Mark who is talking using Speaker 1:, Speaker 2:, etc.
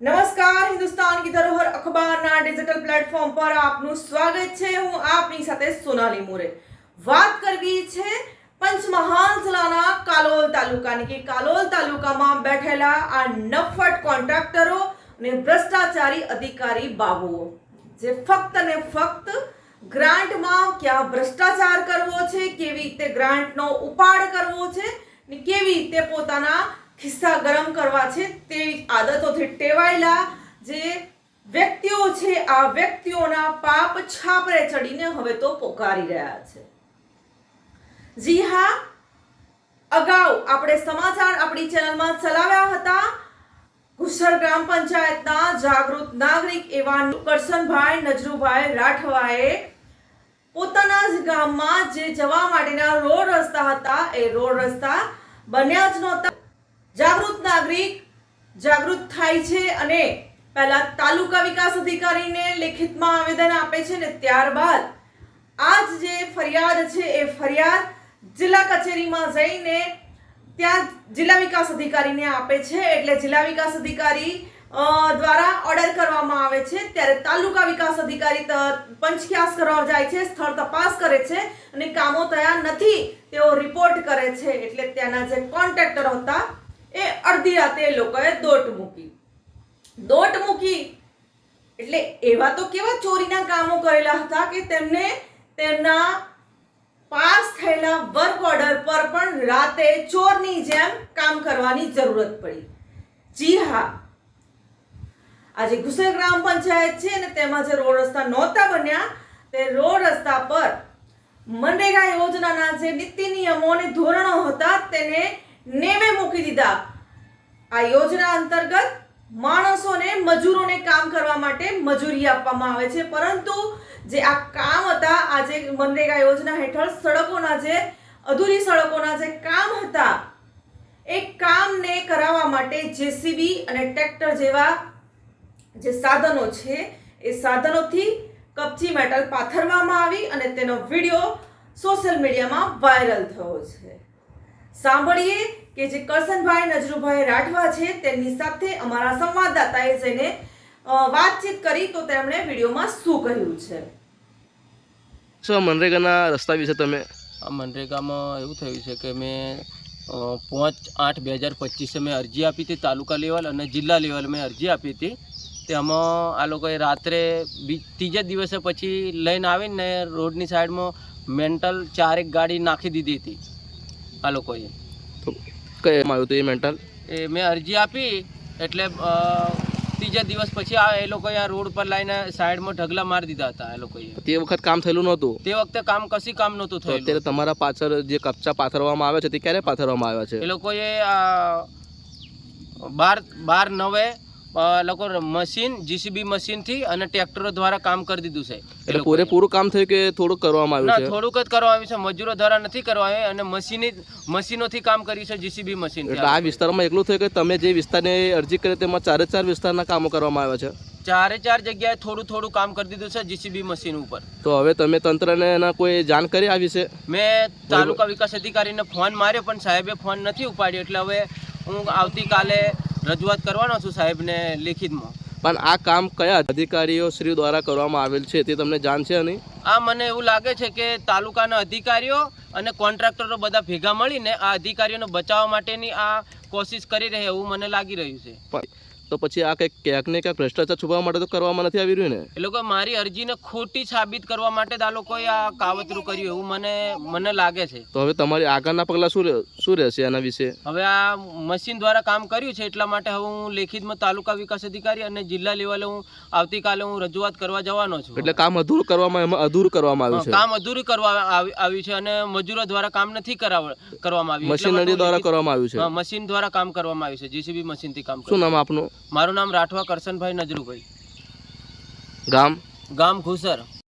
Speaker 1: નમસ્કાર, હિન્દુસ્તાન કી ધરોહર અખબારના digital platform પર આપનું સ્વાગત છે. હું આપની સાથે સોનાલી મોરે. વાત કરવી છે પંચમહાલ જિલ્લાના કાલોલ તાલુકાની કે કાલોલ તાલુકામાં બેઠેલા આ નફટ કોન્ટ્રાક્ટરો અને ભ્રષ્ટાચારી અધિકારી બાબુઓ, જે ફક્ત ને ફક્ત ગ્રાન્ટમાં ક્યાં ભ્રષ્ટાચાર કરવો છે, કેવી રીતે ગ્રાન્ટનો ઉપાડ કરવો છે ને કેવી રીતે પોતાના ખિસ્સા ગરમ કરવા છે તેવી આદતોથી ટેવાયેલા જે વ્યક્તિઓ છે, આ વ્યક્તિઓના પાપ છાપરે ચડીને હવે તો પોકારી રહ્યા છે. જી હા, અગાઉ આપણે સમાચાર આપણી ચેનલમાં ચલાવ્યા હતા. ગુસર ગ્રામ પંચાયતના જાગૃત નાગરિક એવા કરશનભાઈ નજરુભાઈ રાઠવાએ પોતાના જ ગામમાં જે જવા માટેના રોડ રસ્તા હતા, એ રોડ રસ્તા બન્યા જ નહોતા. જાગૃત નાગરિક જાગૃત થાય છે અને પહેલા તાલુકા વિકાસ અધિકારીને લેખિતમાં આવેદન આપે છે ને ત્યારબાદ આજ જે ફરિયાદ છે એ ફરિયાદ જિલ્લા કચેરીમાં જઈને ત્યાં જિલ્લા વિકાસ અધિકારીને આપે છે. એટલે જિલ્લા વિકાસ અધિકારી દ્વારા ઓર્ડર કરવામાં આવે છે. ત્યારે તાલુકા વિકાસ અધિકારી પંચખ્યાસ કરવા જાય છે, સ્થળ તપાસ કરે છે અને કામો થયા નથી તેઓ રિપોર્ટ કરે છે. એટલે ત્યાંના જે કોન્ટ્રાક્ટર હતા એ અડધી રાતે એ લોકોએ દોટ મૂકી. દોટ મૂકી એટલે એવા તો કેવા ચોરીના કામો કરેલા હતા કે તેમને તેમના પાસ થયેલા વર્ક ઓર્ડર પર પણ રાતે ચોરની જેમ કામ કરવાની જરૂરત પડી. જી હા. આજે ઘુસર ગ્રામ પંચાયત છે અને તેમાં જે રોડ રસ્તા નહોતા બન્યા, તે રોડ રસ્તા પર મનરેગા યોજનાના જે નીતિ નિયમો અને ધોરણો હતા તેને નેવે મૂકી દીધા. આ યોજના અંતર્ગત માણસોને, મજૂરોને કામ કરવા માટે મજૂરી આપવામાં આવે છે. પરંતુ જે આ કામ હતા, આ જે મનરેગા યોજના હેઠળ સડકોના જે, અધૂરી સડકોના જે કામ હતા, એ કામને કરાવવા માટે જેસીબી અને ટ્રેક્ટર જેવા જે સાધનો છે, એ સાધનોથી કપચી મેટલ પાથરવામાં આવી અને તેનો વીડિયો સોશિયલ મીડિયામાં વાયરલ થયો છે. સાંભળીએ કે જે કરસનભાઈ નજરુભાઈ રાઠવા છે તેમની સાથે અમારા સંવાદદાતાએ જઈને વાતચીત કરી તો તેમણે વિડીયોમાં શું કહ્યું છે?
Speaker 2: શું મનરેગાના રસ્તા વિશે તમે?
Speaker 3: આ મનરેગામાં એવું થયું છે કે મેં પાંચ આઠ બે હજાર પચીસે મેં અરજી આપી હતી તાલુકા લેવલ અને જિલ્લા લેવલ મેં અરજી આપી હતી. તેમાં આ લોકોએ રાત્રે બી ત્રીજા દિવસે પછી લઈને આવીને રોડની સાઈડમાં મેન્ટલ ચારેક ગાડી નાખી દીધી હતી. આ લોકોએ.
Speaker 2: તો કહેવામાં આવ્યું હતું એ મેન્ટલ
Speaker 3: એ મેં અરજી આપી એટલે ત્રીજા દિવસ પછી આ એ લોકોએ આ રોડ પર લાઈને સાઈડમાં ઢગલા મારી દીધા હતા એ લોકોએ.
Speaker 2: તે વખત કામ થયેલું નહોતું?
Speaker 3: તે વખતે કામ કશી કામ નહોતું થયું
Speaker 2: અત્યારે તમારા પાછળ જે કપચા પાથરવામાં આવે છે તે ક્યારે પાથરવામાં આવ્યા છે?
Speaker 3: એ લોકોએ બાર બાર નવે લોકો મશીન જીસીબી મશીનથી અને ટ્રેક્ટરો દ્વારા કામ કરી દીધું છે
Speaker 2: એટલે. પૂરેપૂરું કામ થયું કે થોડુંક કરવામાં આવ્યું છે?
Speaker 3: થોડુંક જ કરવામાં આવ્યું છે. મજૂરો દ્વારા નથી કરવા આવ્યું અને મશીની મશીનોથી કામ કર્યું છે જીસીબી મશીન
Speaker 2: એટલે આ વિસ્તારમાં એકલું થયું કે તમે જે વિસ્તારની અરજી કરી તેમાં ચારે ચાર વિસ્તારના કામો કરવામાં આવ્યા છે?
Speaker 3: ચારે ચાર જગ્યાએ થોડું થોડું કામ કરી દીધું છે જીસીબી મશીન ઉપર.
Speaker 2: તો હવે તમે તંત્રને એના કોઈ જાણ કરી આ વિશે
Speaker 3: મેં તાલુકા વિકાસ અધિકારીને ફોન માર્યો પણ સાહેબે ફોન નથી ઉપાડ્યો. એટલે હવે હું આવતીકાલે રજૂઆત કરવાનો છું સાહેબને લેખિતમાં.
Speaker 2: પણ આ કામ કયા અધિકારીઓ શ્રી દ્વારા કરવામાં આવેલ છે તે તમને જાણ છે નહીં?
Speaker 3: આ મને એવું લાગે છે કે તાલુકાના અધિકારીઓ અને કોન્ટ્રાક્ટરો બધા ભેગા મળીને આ અધિકારીઓને બચાવવા માટેની આ કોશિશ કરી રહે એવું મને લાગી રહ્યું છે.
Speaker 2: તો પછી આ કંઈક ક્યાંક ને ક્યાંક ભ્રષ્ટાચાર છુપાવવા માટે તો કરવામાં નથી આવી રહ્યું ને?
Speaker 3: એ લોકો મારી અરજીને ખોટી સાબિત કરવા માટે જ આ લોકોએ આ કાવતરું કર્યું એવું મને મને લાગે છે.
Speaker 2: તો હવે તમારી આગળના પગલાં શું શું રહેશે આના વિશે?
Speaker 3: હવે આ મશીન દ્વારા કામ કર્યું છે એટલા માટે હવે હું લેખિતમાં તાલુકા વિકાસ અધિકારી અને જિલ્લા લેવલે હું આવતીકાલે હું રજૂઆત કરવા જવાનો છું.
Speaker 2: એટલે કામ અધૂરું કરવામાં એમાં અધૂરું કરવામાં આવ્યું છે?
Speaker 3: કામ અધૂરું કરવા આવી- આવ્યું છે અને મજૂરો દ્વારા કામ નથી કરાવ કરવામાં આવ્યું.
Speaker 2: મશીનરી દ્વારા કરવામાં આવ્યું છે?
Speaker 3: મશીન દ્વારા કામ કરવામાં આવ્યું છે જીસીબી મશીનથી કામ
Speaker 2: શું નામ આપનું?
Speaker 3: મારું નામ રાઠવા કરશનભાઈ નજરુભાઈ.
Speaker 2: ગામ?
Speaker 3: ગામ ઘુસર.